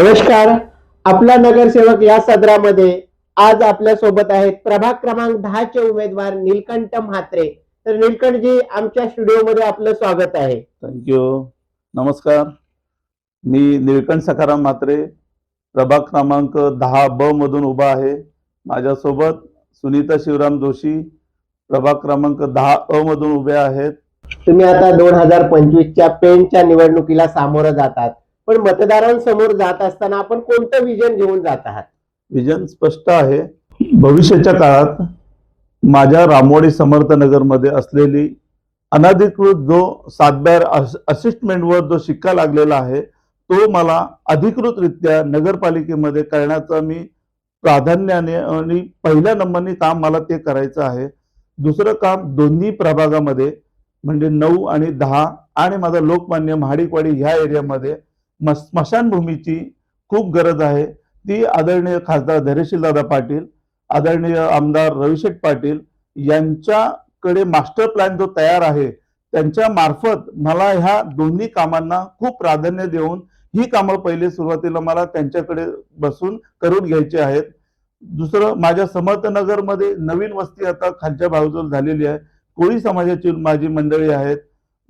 नमस्कार. आपला नगरसेवक या सदरामध्ये आज आपल्यासोबत आहेत प्रभाग क्रमांक दहाचे उमेदवार निलकंठ म्हात्रे. तर निलकंठजी आमच्या स्टुडिओमध्ये आपलं स्वागत आहे. थँक्यू नमस्कार. मी निळकंठ सखाराम म्हात्रे प्रभाग क्रमांक दहा ब मधून उभा आहे. माझ्यासोबत सुनीता शिवराम जोशी प्रभाग क्रमांक दहा अ मधून उभे आहेत. तुम्ही आता दोन हजार पंचवीसच्या पेनच्या निवडणुकीला सामोरं जातात. पण मतदारांसमोर जात असताना आपण कोणतं विजन घेऊन जात आहात? विजन स्पष्ट आहे. भविष्याच्या काळात माझ्या रामवाडी समर्थनगरमध्ये असलेली अनधिकृत जो सातबार असिस्टमेंटवर जो शिक्का लागलेला आहे तो मला अधिकृतरित्या नगरपालिकेमध्ये करण्याचा मी प्राधान्याने आणि पहिल्या नंबरने काम मला ते करायचं आहे. दुसरं काम दोन्ही प्रभागामध्ये म्हणजे नऊ आणि दहा आणि माझा लोकमान्य महाडिकवाडी ह्या एरियामध्ये मस स्मशानभूमीची खूप गरज आहे. ती आदरणीय खासदार धैर्यशील दादा पाटील आदरणीय आमदार रविशेठ पाटील यांच्याकडे मास्टर प्लॅन जो तयार आहे त्यांच्या मार्फत मला ह्या दोन्ही कामांना खूप प्राधान्य देऊन ही कामं पहिले सुरुवातीला मला त्यांच्याकडे बसून करून घ्यायची आहेत. दुसरं माझ्या समर्थनगरमध्ये नवीन वस्ती आता खालच्या बाजूला झालेली आहे. कोळी समाजाची माझी मंडळी आहेत.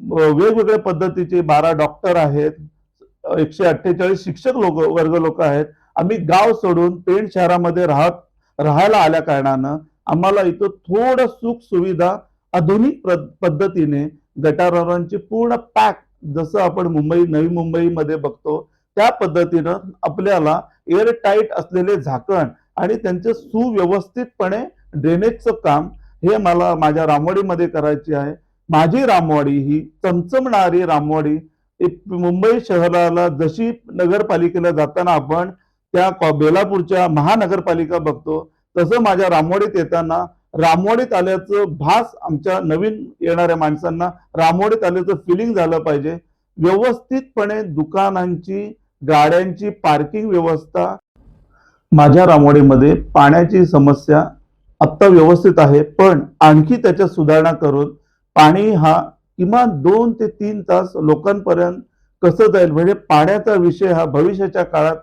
वेगवेगळ्या पद्धतीचे बारा डॉक्टर आहेत. एकशे अठ्ठेचाळीस शिक्षक लोक वर्ग लोक आहेत. आम्ही गाव सोडून पेण शहरामध्ये राहत राहायला आल्या कारणानं आम्हाला इथं थोडं सुख सुविधा आधुनिक पद्धतीने गटारांची पूर्ण पॅक जसं आपण मुंबई नवी मुंबईमध्ये बघतो त्या पद्धतीनं आपल्याला एअर टाईट असलेले झाकण आणि त्यांचे सुव्यवस्थितपणे ड्रेनेजचं काम हे मला माझ्या रामवाडीमध्ये करायची आहे. माझी रामवाडी ही चमचमणारी रामवाडी मुंबई शहराला जशी नगरपालिकेला जाताना आपण त्या बेलापूरच्या महानगरपालिका बघतो तसं माझ्या रामवाडीत येताना रामवाडीत आल्याचं भास आमच्या नवीन येणाऱ्या माणसांना रामवाडीत आल्याचं फिलिंग झालं पाहिजे. व्यवस्थितपणे दुकानांची गाड्यांची पार्किंग व्यवस्था माझ्या रामवाडीमध्ये पाण्याची समस्या आत्ता व्यवस्थित आहे पण आणखी त्याच्यात सुधारणा करून पाणी हा किमान दोन ते तीन तास लोकांपर्यंत कसं जाईल? म्हणजे पाण्याचा विषय हा भविष्याच्या काळात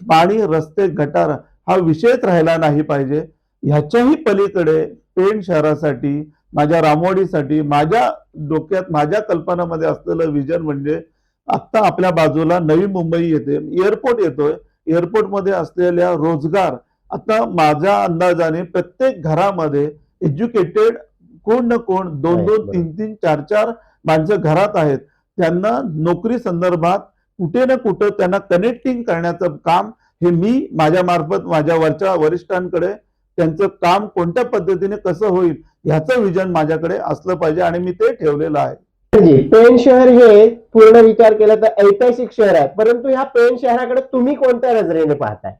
पाणी रस्ते गटार हा विषयच राहिला नाही पाहिजे. ह्याच्याही पलीकडे पेण शहरासाठी माझ्या रामवाडीसाठी माझ्या डोक्यात माझ्या कल्पनामध्ये असलेलं विजन म्हणजे आत्ता आपल्या बाजूला नवी मुंबई येते. एअरपोर्ट येतोय. एअरपोर्टमध्ये असलेल्या रोजगार आता माझ्या अंदाजाने प्रत्येक घरामध्ये एज्युकेटेड कोण ना कोण दोन दोन. तीन तीन चार चार माणसं घरात आहेत. त्यांना नोकरी संदर्भात कुठे ना कुठं त्यांना कनेक्टिंग करण्याचं काम हे मी माझ्या मार्फत माझ्या वरच्या वरिष्ठांकडे त्यांचं काम कोणत्या पद्धतीने कसं होईल ह्याचं विजन माझ्याकडे असलं पाहिजे आणि मी ते ठेवलेलं आहे. जी, पेण शहर हे पूर्ण विचार केला तर ऐतिहासिक शहर आहे. परंतु ह्या पेण शहराकडे तुम्ही कोणत्या नजरेने पाहताय?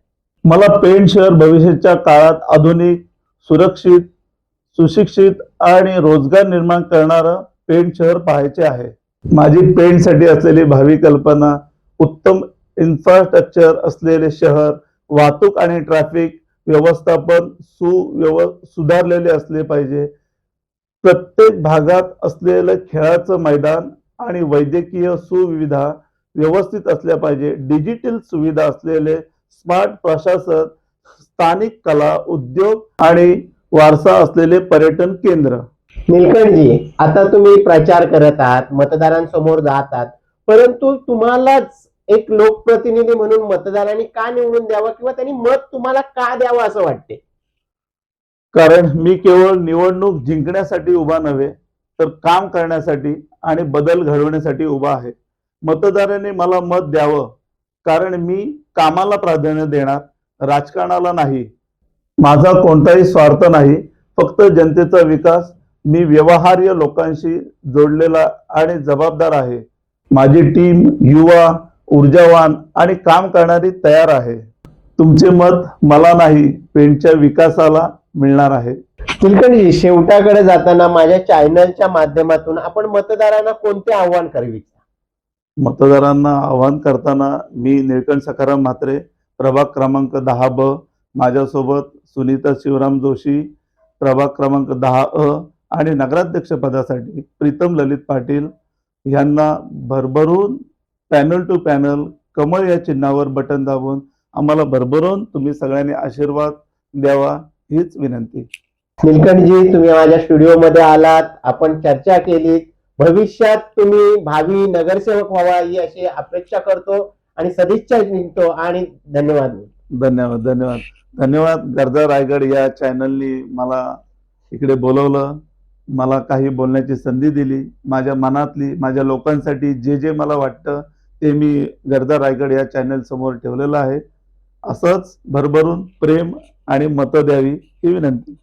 मला पेण शहर भविष्याच्या काळात आधुनिक सुरक्षित सुशिक्षित आणि रोजगार निर्माण करणारं पेण शहर पाहायचे आहे. माझी पेणसाठी असलेली भावी कल्पना उत्तम इन्फ्रास्ट्रक्चर असलेले शहर वाहतूक आणि ट्रॅफिक व्यवस्थापन सुव्यव सुधारलेले असले पाहिजे. प्रत्येक भागात असलेलं खेळाचं मैदान आणि वैद्यकीय सुविधा व्यवस्थित असल्या पाहिजे. डिजिटल सुविधा असलेले स्मार्ट प्रशासन स्थानिक कला उद्योग आणि वारसा असलेले पर्यटन केंद्र. निलकंठजी आता तुम्ही प्रचार करत आहात मतदारांसमोर जात आहात परंतु तुम्हालाच एक लोकप्रतिनिधी म्हणून मतदारांनी का निवडून द्यावं किंवा त्यांनी मत तुम्हाला का द्यावं असं वाटते? कारण मी केवळ निवडणूक जिंकण्यासाठी उभा नव्हे तर काम करण्यासाठी आणि बदल घडवण्यासाठी उभा आहे. मतदारांनी मला मत द्यावं कारण मी कामाला प्राधान्य देणार राजकारणाला नाही माझा कोणताही स्वार्थ नाही फक्त जनतेचा विकास. मी व्यवहार्य लोकांशी जोडलेला आणि जबाबदार आहे. माझी टीम युवा ऊर्जावान आणि काम करणारी तयार आहे. तुमचे मत मला नाही पेणच्या विकासाला मिळणार आहे. निलकंठजी शेवटाकडे जाताना माझ्या चॅनलच्या माध्यमातून आपण मतदारांना कोणते आव्हान करावी मतदारांना आवाहन करताना मी निळकंठ सखाराम म्हात्रे प्रभाग क्रमांक दहा ब माझ्यासोबत सुनीता शिवराम जोशी प्रभाग क्रमांक दहा अ आणि नगराध्यक्ष पदासाठी प्रीतम ललित पाटील यांना भरभरून पॅनल टू पॅनल कमळ या चिन्हावर बटन दाबून आम्हाला भरभरून तुम्ही सगळ्यांनी आशीर्वाद द्यावा हीच विनंती. निलकंठजी तुम्ही माझ्या स्टुडिओमध्ये आलात. आपण चर्चा केली भविष्यात तुम्ही भावी नगरसेवक व्हावा ही अशी अपेक्षा करतो आणि सदिच्छा निघतो आणि धन्यवाद. धन्यवाद धन्यवाद. धन्यवाद गरजा रायगड या चॅनलनी मला इकडे बोलवलं मला काही बोलण्याची संधी दिली. माझ्या मनातली माझ्या लोकांसाठी जे जे मला वाटतं ते मी गरजा रायगड या चॅनल समोर ठेवलेलं आहे. असंच भरभरून प्रेम आणि मतं द्यावी ही विनंती.